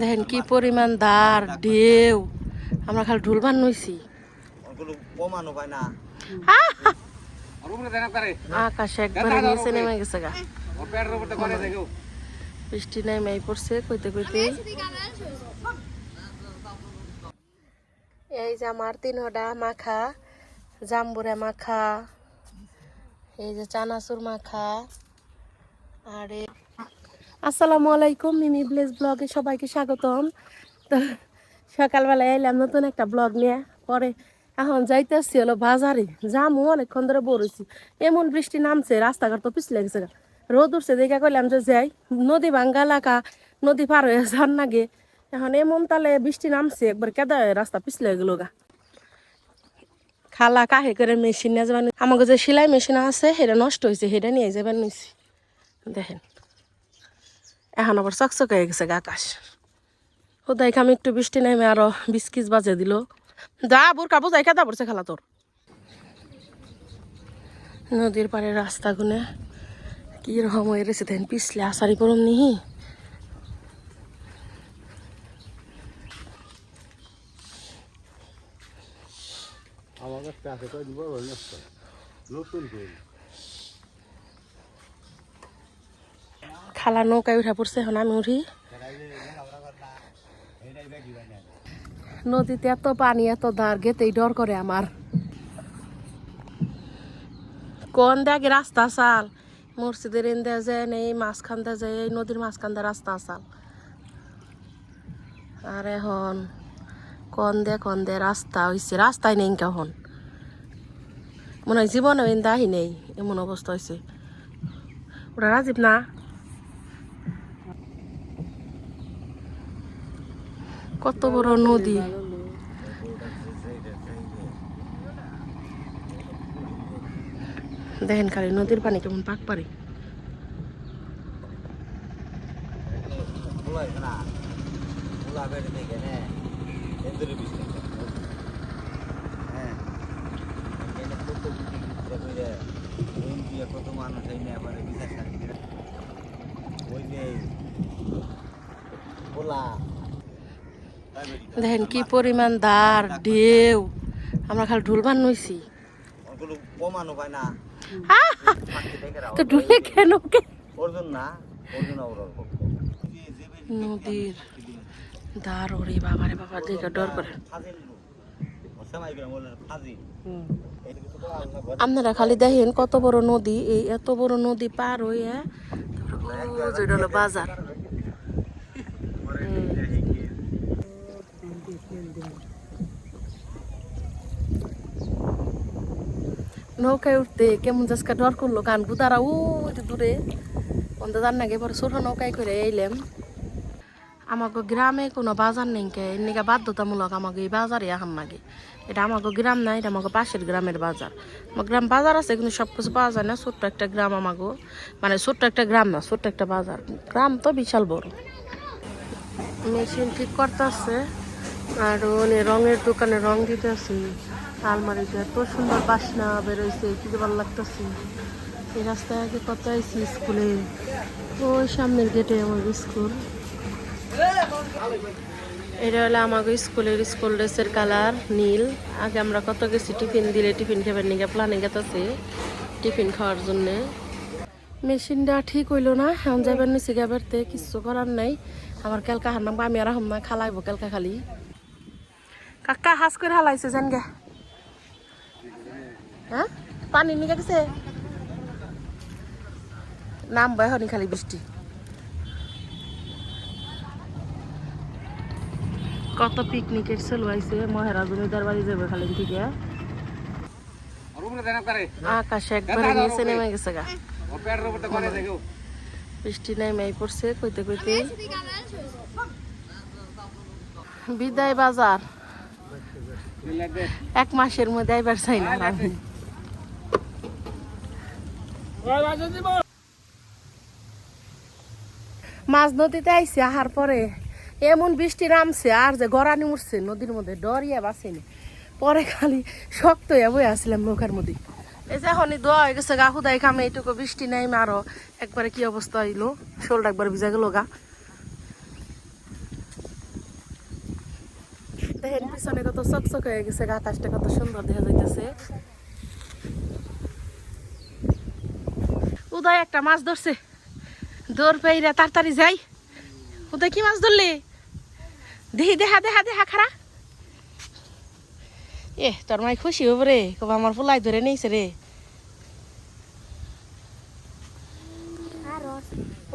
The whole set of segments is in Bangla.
দেখেন কি পরিমাণ দার ঢেউ। আমরা খালি ঢুল বান নইছি ওগুলো কমানো পায় না। আকাশে একবারে নিচে নেমে গেছে গা। বৃষ্টি নেমে পড়ছে কইতে কইতে। এই যে আমার তিন হডা মাখা জাম্বুরা মাখা এই যে চানাচুর মাখা আর আসসালামু আলাইকুম, মিমি ব্লেস ব্লগে সবাইকে স্বাগতম। তো সকালবেলায় এলাম নতুন একটা ব্লগ নিয়ে, পরে এখন যাইতেছি হলো বাজারে। যামু অনেকক্ষণ ধরে বড়ছি এমন বৃষ্টি নামছে, রাস্তাঘাট তো পিছলে গেছে। রোদ উঠছে, দেখে কইলাম যে যাই। নদী ভাঙ্গা এলাকা, নদী পার হয়ে যান নাগে। এখন এমন তালে বৃষ্টি নামছে, একবার কেদা রাস্তা পিছলে গেল গা। খালা কাহে করে মেশিন নিয়ে যাবেন। আমাকে যে সেলাই মেশিন আছে, সেটা নষ্ট হয়েছে সেটা নিয়ে যাবেন নিছি। দেখেন। এখন আবার চকচক হয়ে গেছে আকাশ হোদাই আমি একটু বৃষ্টি নেমে আরও বিস্কিস বাজে দিল। যা, বোরকা বোঝাই কেদা পড়ছে খেলা তোর। নদীর পাড়ে রাস্তা গুনে কি রকম হয়ে রয়েছে দেখেন পিছলে আসারি পরম নিহি। আমার কাছে নতুন করে। খালা নৌকায় উঠা পড়ছে, এখন আমি উঠি। নদীতে এত পানি, এত দাঁড় গেতেই ডর করে আমার। কোন দেখে রাস্তা আসাল মসজিদের ইন্দা যায় নেই মাঝখান দিয়ে যায় এই নদীর মাঝখান দিয়ে রাস্তা আসাল আর এখন কোন দে কোন দে রাস্তা হয়েছে রাস্তায় নেই কখন? মনে হয় জীবনে আহি নেই, এমন অবস্থা হয়েছে ওটা রাজীব না? কত বড় নদী। দেখেন খালি নদীর পানি কেমন পাক পারে। কত মানুষ এই নিয়ে আবার ওই যে দেখেন কি পরিমাণ দার ঢেউ। আমরা খালি ঢুল বান নইছি ওগুলো কমানো পায় না। তো ঢুলে কেন নদীর দার ওরে বাবারে বাবা দেখে ডর করে। আপনারা খালি দেখেন কত বড় নদী এই এত বড় নদী পার হলো বাজার। নৌকায় উঠতে কেমন যাসকা ডর করল গান গুদারা ও দূরে। অন্ত জান নাকি পরে ছোট নৌকায় করে এলাম আমাকে গ্রামে কোনো বাজার নেই কে এদিকে বাধ্যতামূলক আমাকে এই বাজারে এখন নাকি এটা আমাকে গ্রাম না, এটা আমাকে পাশের গ্রামের বাজার। আমার গ্রাম বাজার আছে, কিন্তু সব কিছু পাওয়া যায় না, ছোট্ট একটা গ্রাম আমাকে মানে ছোট্ট একটা গ্রাম না, ছোট্ট একটা বাজার। গ্রাম তো বিশাল বড়। মেশিন ঠিক করতেছে, আর উনি রঙের দোকানে রং দিতেছে। আলমারিতে এত সুন্দর বাসনা বেরোইছে, কি ভালো লাগতেছে। এই রাস্তায় আগে কত আইছি স্কুলে? ওই সামনের গেটে আমার স্কুল। এটা হলো আমাকে স্কুলের স্কুল ড্রেসের কালার, নীল। আগে আমরা কত গেছি টিফিন দিলে টিফিন খাবার নিয়ে প্লানে গেতেছে টিফিন খাওয়ার জন্যে। মেশিনটা ঠিক হইল না, এখন যাবার নিচে গাবারতে কিছু করার নাই। আমার কেলকা হান্নাম আমি আর না খালাইব কেলকা খালি। কাকা, হাস করে হালাইছে জান গে হ্যাঁ? পানি নিয়ে গেছে? নাম বয় হনি খালি বৃষ্টি। কত পিকনিকের চলো আইছে মহেরা জমিদার বাড়ি যাবে খালি থেকে আকাশে একবারে নিচে নেমে গেছে গা। বৃষ্টি নেমে পড়ছে কইতে কইতে। বিদায় বাজার। এক মাসের মধ্যে আইবার চাই না আমি। মাছ নদীতে আইছে, আহার পরে। এমন বৃষ্টি নামছে, আর যে গড়ানি উঠছে, নদীর মধ্যে ডরিয়া বাসেনি পরে খালি শক্ত হয়ে বয়ে আসলাম নৌকার মধ্যে। এই যে এখনই দোয়া হয়ে গেছে, গা হুদাই খামে, এইটুকু বৃষ্টি নাই আরও একবারে কি অবস্থা হইল? শোলটা একবার ভিজা গেল গা। দেখেন, পিছনে কত চকচক হয়ে গেছে আকাশটা কত সুন্দর দেখা যাইতেছে। উদয় একটা মাছ ধরছে। দৌড় পেয়ে তাড়াতাড়ি যাই। উদয় কি মাছ ধরলি? দেহি দেহা দেহা দেহা খারা এ তোর মাই খুশি হব রে। কবা আমার ফুলাই ধরে নিয়েছে রে।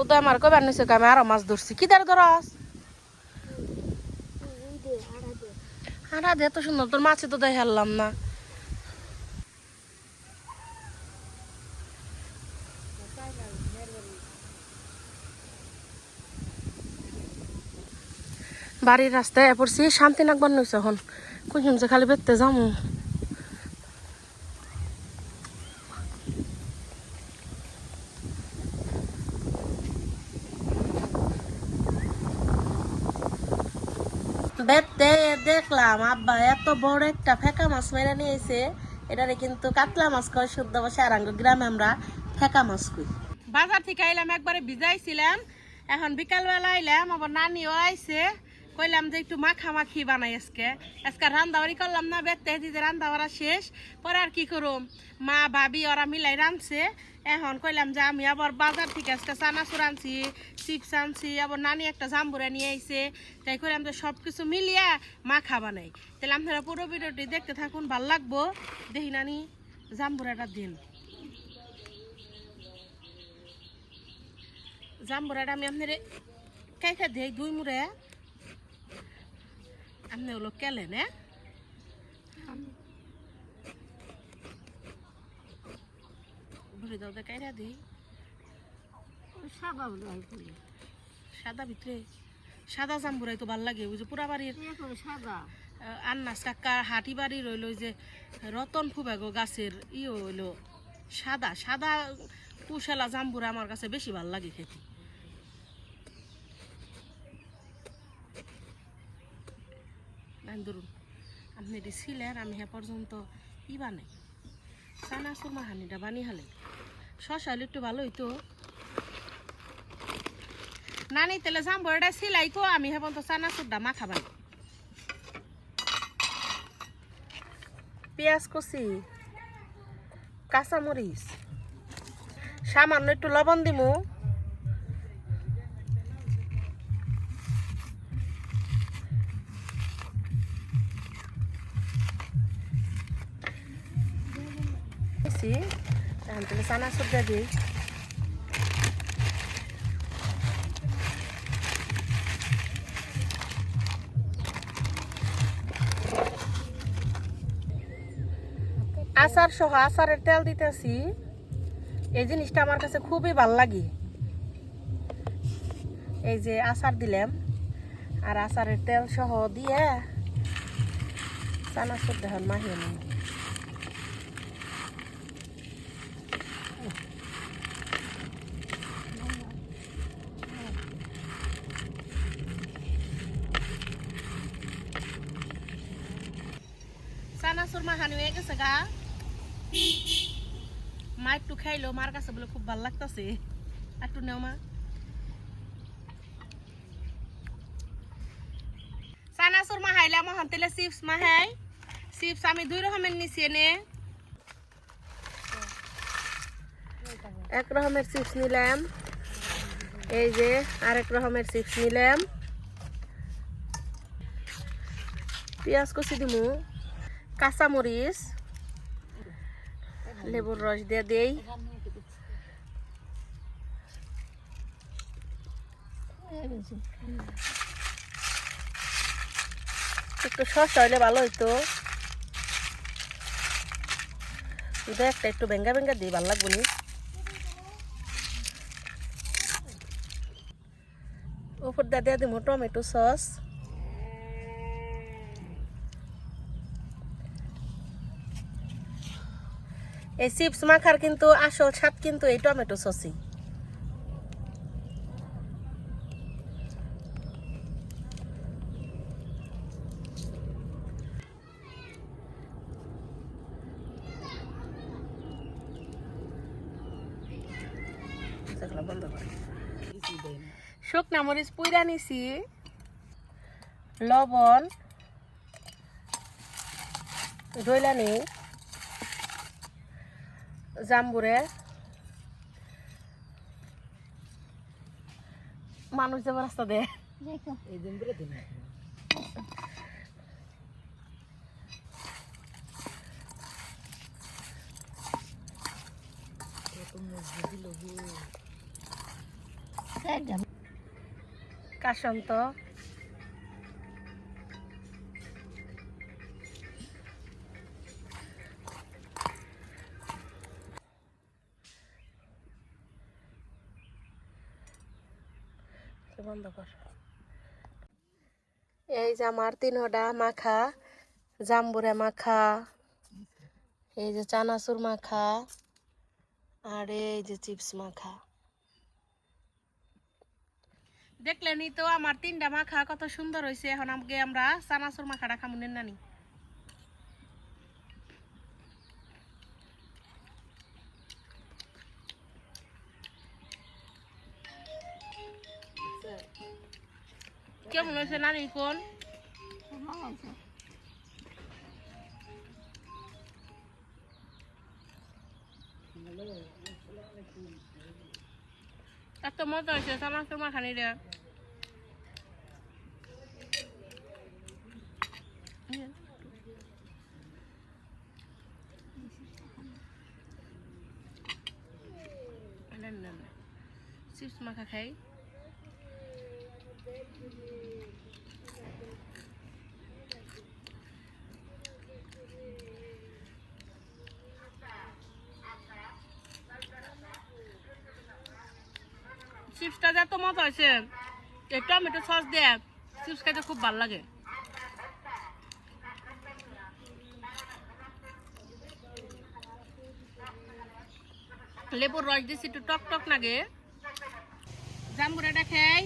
উদয় আমার কবার নিছে আমি আরও মাছ ধরছি। কি দাঁড় ধরস? আরা দে এত সুন্দর। তোর মাছে তো দেখালাম না। বাড়ির রাস্তায় পড়ছি শান্তি নাকবার নইছে এখন। কুসুম যে খালি বেরতে যামু। বেতে দেখলাম, আব্বা এত বড় একটা ফেকা মাছ মেরে নিয়েছে এটারে কিন্তু কাতলা মাছ কয়, শুদ্ধ বসে আরাঙ্গ গ্রামে আমরা ফেকা মাছ কই। বাজার থেকে আইলাম, একবারে ভিজাইছিলাম। এখন বিকালবেলা আইলাম, আবার নানিও আইছে। কইলাম যে একটু মাখামাখি বানাই আজকে। আজকে রান্দাবাড়ি করলাম না বেতে দিতে রান্না বাড়া শেষ, পরে আর কি করুম? মা, ভাবি, ওরা মিলাই রাঁধছে। এখন কইলাম যে আমি আবার বাজার থেকে আজকে চানাচুর আনছি, চিপস আনছি, আবার নানি একটা জাম্বুরা নিয়ে আইছে। তাই কইলাম যে সব কিছু মিলিয়ে মাখা বানাই। তাহলে আপনারা পুরো ভিডিওটি দেখতে থাকুন, ভালো লাগবো। দেখি নানি, জাম্বুরাটা দিন। জাম্বুরাটা আমি আপনার কাইখা দিই দুই মুড়ে। আপনি হলো কেলেন হ্যাঁ ভরে দাও দেখাইরা দিই সাদা সাদা ভিতরে সাদা জাম্বুরাই তো ভালো লাগে ওই যে পুরা বাড়ির সাদা আন্নাস কাকা হাটি বাড়ি রইল যে রতন ফুবাগো গাছের ই হইল সাদা সাদা কুশালা জাম্বুরা আমার কাছে বেশি ভালো লাগে খেতে ধরুন। আপনি এটি ছিলেন, আমি হ্যাঁ পর্যন্ত ই বানাই চানাচুর মাহানিটা বানিয়ে হালে। শশা হলে একটু ভালো হইতো। নানি তেলে জাম্বুরাটা সিলাই তো আমি হ্যাঁ পর্যন্ত চানাচুরটা মাখা বানাই পেঁয়াজ কষি কাঁচামরিচ। সামান্য একটু লবণ দিমু। দিছি। এখন তাহলে দিই। আচার সহ আচারের তেল দিতেছি। এই জিনিসটা আমার কাছে খুবই ভালো লাগে। এই যে আচার দিলাম। আর আচারের তেল সহ দিয়ে চানাচুর দেখুন মাহিয়ে নিই চানাচুর হয়ে মা একটু খাইলো, মার কাছে বলে খুব ভালো লাগতেছে। একটু নেও মা। চানাচুর মাহাইলে মহান তেলে চিপস মাহাই চিপস আমি দুই রকমের নিছি এনে। এক রকমের চিপস নিলাম। এই যে আরেক রকমের চিপস নিলাম। পেঁয়াজ কষি দিমু। কাঁচামরিচ। লেবুর রস দিয়ে দেই। একটু শসা হইলে ভালো হইতো। শুধু একটা একটু ভেঙ্গা ভেঙ্গা দিই, ভালো লাগবো উপর দিয়ে দিয়ে দিব টমেটো সস। এই চিপস মাখার কিন্তু আসল স্বাদ কিন্তু এই টমেটো সসই। শুকনা মরিচ পুইরা নিছি। লবণ। ধইলা নেই। জাম্বুরে। মানুষ যাবার রাস্তা দে কাশন্ত। বন্ধ কর। এই যে আমার তিনটা মাখা জাম্বুরে মাখা এই যে চানাচুর মাখা আর এই যে চিপস মাখা। দেখলেনি তো আমার তিনটা মাখা কত সুন্দর হয়েছে এখন আমাকে আমরা চানাচুর মাখাটা খামুনের নানি। কেমন হয়েছে নানি কোন? এত মজা হয়েছে চানাচুর মাখানি রে চিপস মাখা খাই। চিপসটা যে এত মজা হয়েছে। এই টমেটো সস দিয়ে চিপস খাইতে খুব ভালো লাগে। লেবুর রস দিছি একটু টক টক লাগে জাম্বুরাটা খাই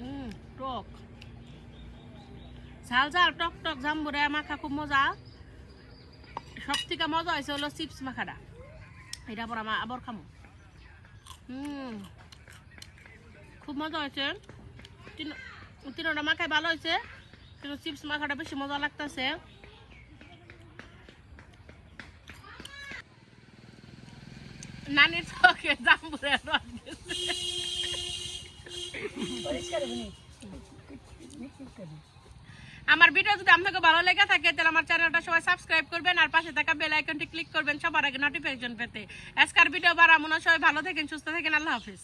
উম, টক ঝাল ঝাল, টক টক, জাম্বুরা, মাখা খুব মজা। সব থেকে মজা হয়েছে হলো চিপস মাখাটা। এটা পর আমার আবার খামো। খুব মজা হয়েছে তিন তিনটা মাখায় ভালো হয়েছে কিন্তু চিপস মাখাটা বেশি মজা লাগতেছে। নানির চোখে জাম্বুরে রস। আমার ভিডিও যদি আপনাকে ভালো লেগে থাকে, তাহলে আমার চ্যানেলটা সবাই সাবস্ক্রাইব করবেন আর পাশে থাকা বেল আইকনটি ক্লিক করবেন, সবার আগে নোটিফিকেশন পেতে। আজকের ভিডিও বাড়ামো না, সবাই ভালো থাকেন, সুস্থ থাকেন, আল্লাহ হাফিজ।